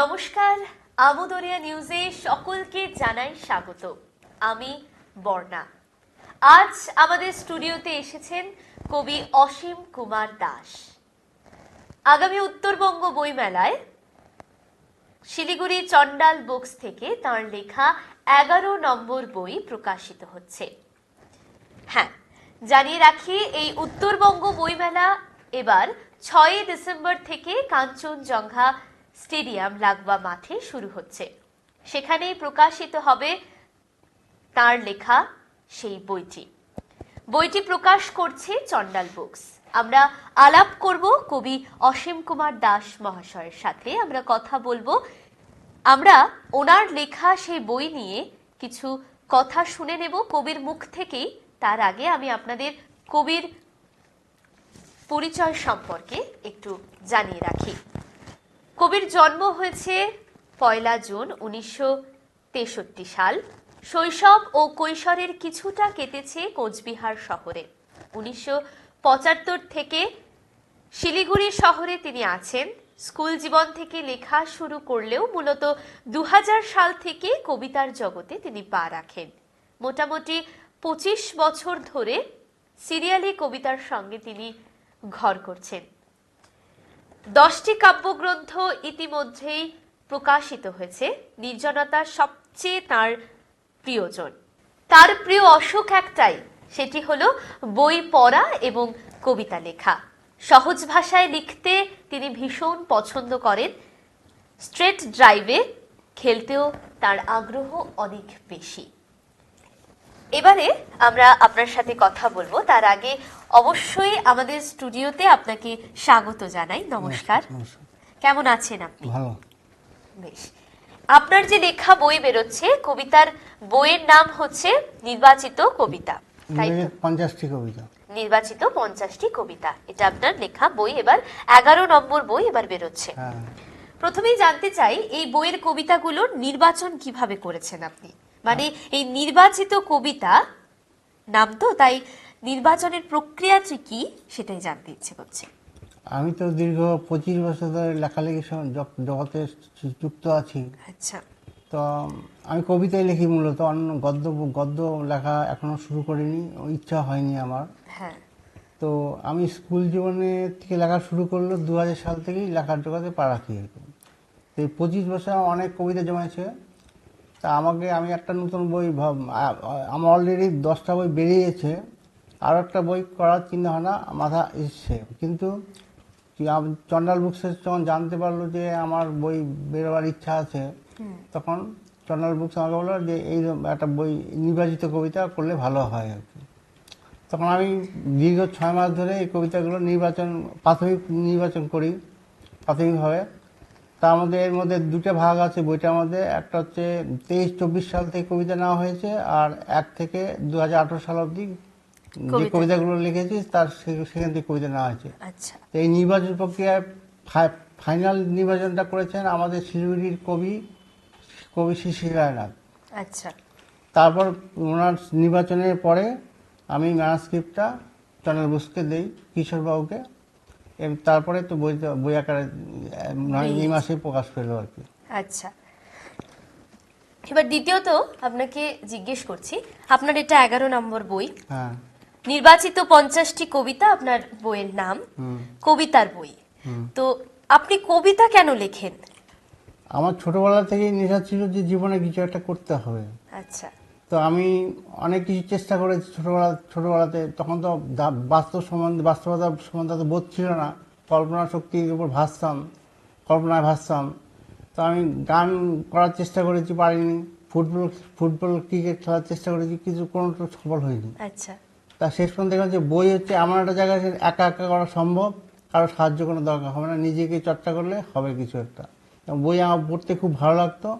নমস্কার, আমোদরিয়া নিউজে সকলকে জানাই স্বাগত। আমি বর্ণা। আজ আমাদের স্টুডিওতে এসেছেন কবি অসীম কুমার দাস। আগামী উত্তরবঙ্গ বইমেলায় শিলিগুড়ি চন্ডাল বুকস থেকে তার লেখা এগারো নম্বর বই প্রকাশিত হচ্ছে। হ্যাঁ জানিয়ে রাখি, এই উত্তরবঙ্গ বইমেলা এবার ছয়ই ডিসেম্বর থেকে কাঞ্চনজঙ্ঘা স্টেডিয়াম লাগবা মাঠে শুরু হচ্ছে। সেখানেই প্রকাশিত হবে তার লেখা সেই বইটি। বইটি প্রকাশ করছে চন্ডাল বুকস। আমরা আলাপ করব কবি অসীম কুমার দাস মহাশয়ের সাথে। আমরা কথা বলব। আমরা ওনার লেখা সেই বই নিয়ে কিছু কথা শুনে নেব। কবির মুখ থেকেই। তার আগে আমি আপনাদের কবির পরিচয় সম্পর্কে একটু জানিয়ে রাখি। কবির জন্ম হয়েছে পয়লা জুন উনিশশো তেষট্টি সাল। শৈশব ও কৈশোরের কিছুটা কেটেছে কোচবিহার শহরে। উনিশশো পঁচাত্তর থেকে শিলিগুড়ি শহরে তিনি আছেন। স্কুল জীবন থেকে লেখা শুরু করলেও মূলত দু হাজার সাল থেকে কবিতার জগতে তিনি পা রাখেন। মোটামুটি পঁচিশ বছর ধরে সিরিয়ালি কবিতার সঙ্গে তিনি ঘর করছেন। দশটি কাব্যগ্রন্থ ইতিমধ্যেই প্রকাশিত হয়েছে। নির্জনতা সবচেয়ে তার প্রিয়জন। তার প্রিয় অসুখ একটাই, সেটি হলো বই পড়া এবং কবিতা লেখা। সহজ ভাষায় লিখতে তিনি ভীষণ পছন্দ করেন। স্ট্রেট ড্রাইভে খেলতেও তার আগ্রহ অনেক বেশি। এবারে আমরা আপনার সাথে কথা বলব। তার আগে অবশ্যই আমাদের স্টুডিওতে আপনাকে স্বাগত জানাই। নমস্কার। নমস্কার। কেমন আছেন আপনি? ভালো। বেশ। আপনার যে লেখা বই বেরোচ্ছে কবিতার বইয়ের নাম হচ্ছে নির্বাচিত কবিতা? পঞ্চাশটি কবিতা। নির্বাচিত পঞ্চাশটি কবিতা। এটা আপনার লেখা বই। এবার এগারো নম্বর বই এবার বেরোচ্ছে। হ্যাঁ। প্রথমেই জানতে চাই এই বইয়ের কবিতাগুলোর নির্বাচন কীভাবে করেছেন আপনি? মানে এই নির্বাচিত কবিতা নাম তো তাই নির্বাচনের প্রক্রিয়াটি কি সেটাই জানতে ইচ্ছে করছে। আমি তো দীর্ঘ পঁচিশ বছর ধরে লেখালেখির জগতে যুক্ত আছি। আচ্ছা। তো আমি কবিতাই লিখি মূলত অন্য গদ্য গদ্য লেখা এখনও শুরু করিনি ইচ্ছা হয়নি আমার। হ্যাঁ। তো আমি স্কুল জীবনে থেকে লেখা শুরু করল দু হাজার সাল থেকেই লেখার জগতে পা রাখি তো এই পঁচিশ বছর অনেক কবিতা জমেছে। তা আমাকে আমি একটা নতুন বই ভাব- আমার অলরেডি দশটা বই বেরিয়েছে। আরও একটা বই করার চিন্তা ভাবনা মাথা এসছে। কিন্তু চন্ডাল বুকসের যখন জানতে পারল যে আমার বই বেরোবার ইচ্ছা আছে তখন চন্ডাল বুকস আমাকে বলল যে এই একটা বই নির্বাচিত কবিতা করলে ভালো হয় আর কি। তখন আমি দীর্ঘ ছয় মাস ধরে এই কবিতাগুলো নির্বাচন প্রাথমিক নির্বাচন করি প্রাথমিকভাবে। তার মধ্যে এর মধ্যে দুটো ভাগ আছে। বইটার মধ্যে একটা হচ্ছে তেইশ চব্বিশ সাল থেকে কবিতা নেওয়া হয়েছে আর এক থেকে দু হাজার আঠারো সাল অবধি যে কবিতাগুলো লিখেছি তার সেখান থেকে কবিতা নেওয়া হয়েছে। আচ্ছা। তো এই নির্বাচন প্রক্রিয়ায় ফাইনাল নির্বাচনটা করেছেন আমাদের শিলিগুড়ির কবি কবি শ্রী রায়নাথ। আচ্ছা। তারপর ওনার নির্বাচনের পরে আমি ম্যানাস্ক্রিপ্টটা চন্দ্র বোসকে দিই কিশোরবাবুকে। তারপরে তো বই বই আকারে নয় এই মাসে প্রকাশ পেল আর কি। আচ্ছা। এবার দ্বিতীয়ত আপনাকে জিজ্ঞেস করছি আপনার এটা এগারো নম্বর বই। হ্যাঁ। নির্বাচিত পঞ্চাশটি কবিতা আপনার বইয়ের নাম কবিতার বই। তো আপনি কবিতা কেন লেখেন? আমার ছোটবেলা থেকে নেশা ছিল যে জীবনে কিছু একটা করতে হবে। আচ্ছা। তো আমি অনেক কিছু চেষ্টা করেছি ছোটবেলা ছোটবেলাতে। তখন তো বাস্তব সম্বন্ধে বাস্তবতা সম্বন্ধে তো বোধ ছিল না। কল্পনা শক্তির উপর ভাসতাম কল্পনায় ভাসতাম। তো আমি গান করার চেষ্টা করেছি পারিনি। ফুটবল ফুটবল ক্রিকেট খেলার চেষ্টা করেছি কিছু কোনোটা সফল হয়নি। আচ্ছা। তা শেষ পর্যন্ত দেখলাম যে বই হচ্ছে এমন একটা জায়গায় একা একা করা সম্ভব কারও সাহায্য কোনো দরকার হবে না নিজেকে চর্চা করলে হবে কিছু একটা। বই আমার পড়তে খুব ভালো লাগতো।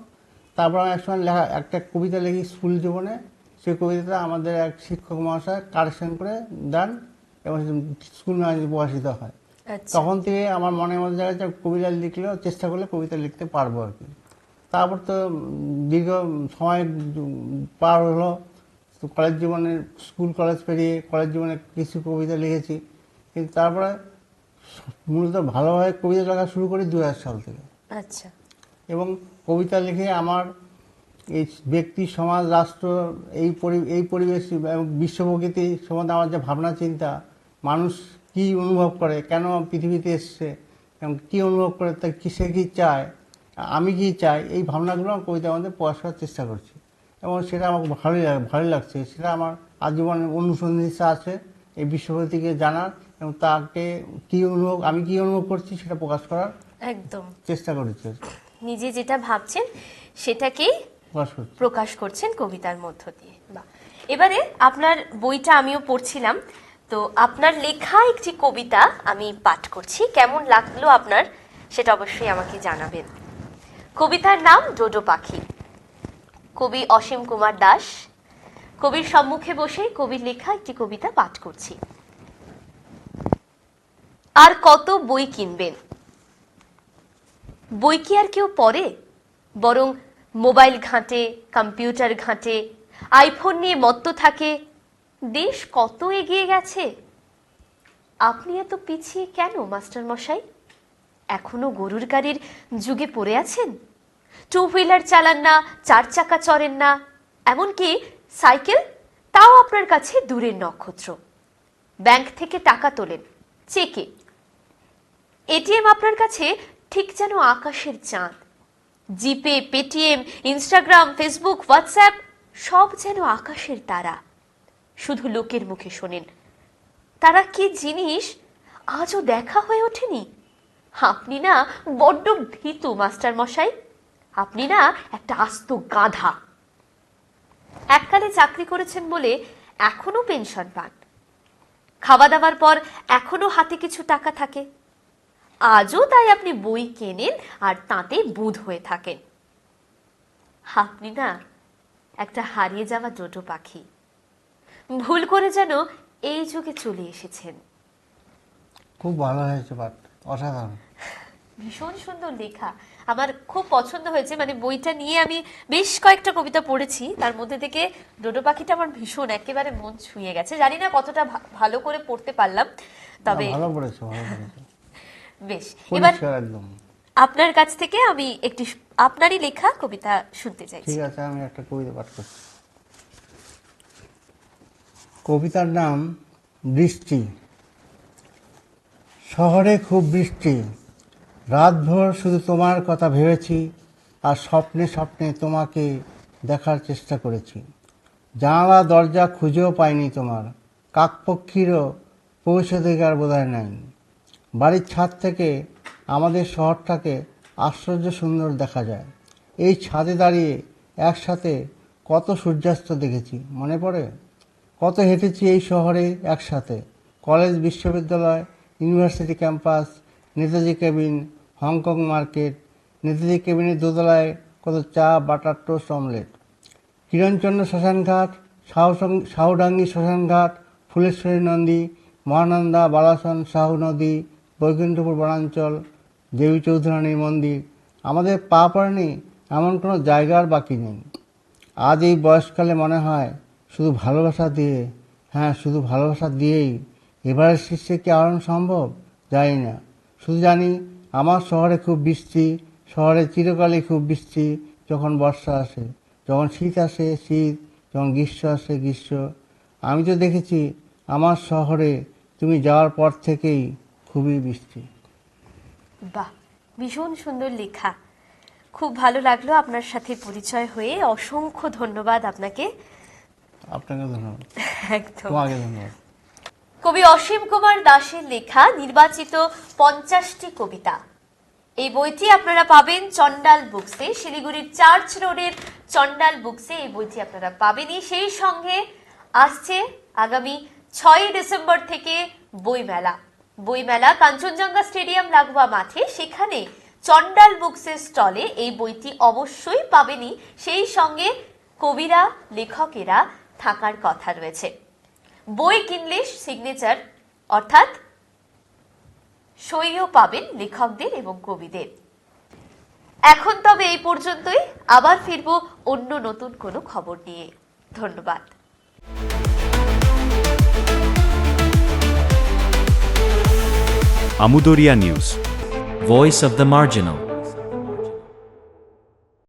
তারপর আমি একসময় লেখা একটা কবিতা লিখি স্কুল জীবনে। সেই কবিতাটা আমাদের এক শিক্ষক মহাশয় কারেকশন করে দেন এবং স্কুল ম্যাগাজিনে প্রকাশিত হয়। আচ্ছা। তখন থেকে আমার মনের মধ্যে জায়গায় যে কবিতা লিখলেও চেষ্টা করলে কবিতা লিখতে পারব আর কি। তারপর তো দীর্ঘ সময় পার হলো কলেজ জীবনে স্কুল কলেজ পেরিয়ে কলেজ জীবনে কিছু কবিতা লিখেছি। কিন্তু তারপরে মূলত ভালোভাবে কবিতা লেখা শুরু করি দু হাজার সাল থেকে। আচ্ছা। এবং কবিতা লিখে আমার এই ব্যক্তি সমাজ রাষ্ট্র এই পরি এই পরিবেশ এবং বিশ্ব প্রকৃতি সম্বন্ধে আমার যে ভাবনা চিন্তা মানুষ কি অনুভব করে কেন পৃথিবীতে এসছে এবং কী অনুভব করে তা কিসে কী চায় আমি কি চাই এই ভাবনাগুলো আমি কবিতার মধ্যে প্রকাশ করার চেষ্টা করছি। এবং সেটা আমাকে ভালোই ভালোই লাগছে। সেটা আমার আজীবনের অনুসন্ধান ইচ্ছা আছে এই বিশ্বপ্রকৃতিকে জানার এবং তাকে কী অনুভব আমি কী অনুভব করছি সেটা প্রকাশ করার একদম। চেষ্টা করেছি নিজে যেটা ভাবছেন সেটাকেই প্রকাশ করছেন। কবিতার মধ্য দিয়ে। বাহ। এবারে আপনার বইটা আমিও পড়ছিলাম তো আপনার লেখা একটি কবিতা আমি পাঠ করছি। কেমন লাগল আপনার সেটা অবশ্যই আমাকে জানাবেন। কবিতার নাম ডোডো পাখি। কবি অসীম কুমার দাস। কবির সম্মুখে বসে কবির লেখা একটি কবিতা পাঠ করছি। আর কত বই কিনবেন? বই কি আর কেউ পড়ে? বরং মোবাইল ঘাঁটে, কম্পিউটার ঘাঁটে, আইফোন নিয়ে মত্ত থাকে। দেশ কত এগিয়ে গেছে? আপনি এত পিছিয়ে কেন, মাস্টার মশাই? এখনও গরুর গাড়ির যুগে পড়ে আছেন? টু হুইলার চালান না, চার চাকা চড়েন না, এমনকি সাইকেল তাও আপনার কাছে দূরের নক্ষত্র। ব্যাংক থেকে টাকা তোলেন, চেকে। এটিএম আপনার কাছে ঠিক যেন আকাশের চাঁদ। GPay, Paytm, Instagram, Facebook, WhatsApp, সব যেন আকাশের তারা। শুধু লোকের মুখে শোনেন। তারা কি জিনিস আজও দেখা হয়ে ওঠেনি? আপনি না বড্ড ভীতু, মাস্টার মশাই। আপনি না একটা আস্ত গাধা। এককালে চাকরি করেছেন বলে এখনও পেনশন পান। খাওয়া দাওয়ার পর এখনও হাতে কিছু টাকা থাকে। আজও তাই আপনি বই কেনেন আর তাতে বুধ হয়ে থাকেন। আপনি না একটা হারিয়ে যাওয়া ডোডো পাখি। ভুল করে যেন এই যুগে চলে এসেছেন। খুব ভালো হয়েছে অসাধারণ। ভীষণ সুন্দর লেখা। আমার খুব পছন্দ হয়েছে মানে বইটা নিয়ে আমি বেশ কয়েকটা কবিতা পড়েছি। তার মধ্যে থেকে ডোডো পাখিটা আমার ভীষণ একেবারে মন ছুঁয়ে গেছে। জানি না কতটা ভালো করে পড়তে পারলাম তবে ভালো পড়েছে ভালো পড়েছে। বেশ এবার একদম। আপনার কাছ থেকে আমি একটি আপনারই লেখা কবিতা শুনতে চাইছি। ঠিক আছে আমি একটা কবিতা পাঠ করছি। কবিতার নাম বৃষ্টি। শহরে খুব বৃষ্টি। রাতভর শুধু তোমার কথা ভেবেছি আর স্বপ্নে স্বপ্নে তোমাকে দেখার চেষ্টা করেছি। জানালা দরজা খুঁজেও পাইনি তোমার। কাকপক্ষীরও পৌঁছে দেখার বোধহয় নাই। বাড়ির ছাদ থেকে আমাদের শহরটাকে আশ্চর্য সুন্দর দেখা যায়। এই ছাদে দাঁড়িয়ে একসাথে কত সূর্যাস্ত দেখেছি, মনে পড়ে? কত হেঁটেছি এই শহরে একসাথে। কলেজ, বিশ্ববিদ্যালয়, university campus, Netaji cabin, Hong Kong market, Netaji কেবিনের দোতলায় কত চা, বাটার টোস্ট, অমলেট। কিরণচন্দ্র শ্মশানঘাট, শাহসং- শাহুডাঙ্গি শ্মশানঘাট, ফুলেশ্বরী নন্দী, মহানন্দা, বালাসন, শাহু নদী বৈকুণ্ঠপুর বনাঞ্চল, দেবী চৌধুরানীর মন্দির, আমাদের পা পড়েনি, এমন কোনো জায়গার বাকি নেই। আজ এই বয়সকালে মনে হয় শুধু ভালোবাসা দিয়ে হ্যাঁ শুধু ভালোবাসা দিয়েই এবারের শীর্ষে কি আরোহণ সম্ভব? জানি না। শুধু জানি আমার শহরে খুব বৃষ্টি, শহরে চিরকালই খুব বৃষ্টি, যখন বর্ষা আসে, যখন শীত আসে, শীত, যখন গ্রীষ্ম আসে, গ্রীষ্ম। আমি তো দেখেছি আমার শহরে তুমি যাওয়ার পর থেকেই খুবই বৃষ্টি বাহ ভীষণ সুন্দর লেখা। খুব ভালো লাগল আপনার সাথে পরিচয় হয়ে। অসংখ্য ধন্যবাদ আপনাকে। আপনাকে ধন্যবাদ। একদম। তোমাকে ধন্যবাদ। কবি অসীম কুমার দাসের লেখা নির্বাচিত পঞ্চাশটি কবিতা। এই বইটি আপনারা পাবেন চন্ডাল বুকসে শিলিগুড়ির চার্চ রোডের চন্ডাল বুকসে এই বইটি আপনারা পাবেনই। সেই সঙ্গে আসছে আগামী ছয়ই ডিসেম্বর থেকে বইমেলা। বইমেলা কাঞ্চনজঙ্ঘা স্টেডিয়াম লাগোয়া মাঠে সেখানে চন্ডাল বুকসের স্টলে এই বইটি অবশ্যই পাবেনই। সেই সঙ্গে কবিরা, লেখকেরা থাকার কথা রয়েছে। বই কিনলে সিগনেচার অর্থাৎ সইও পাবেন লেখকদের এবং কবিদের। এখন তবে এই পর্যন্তই। আবার ফিরবো অন্য নতুন কোনো খবর নিয়ে। ধন্যবাদ। Amudoria News. Voice of the Marginal.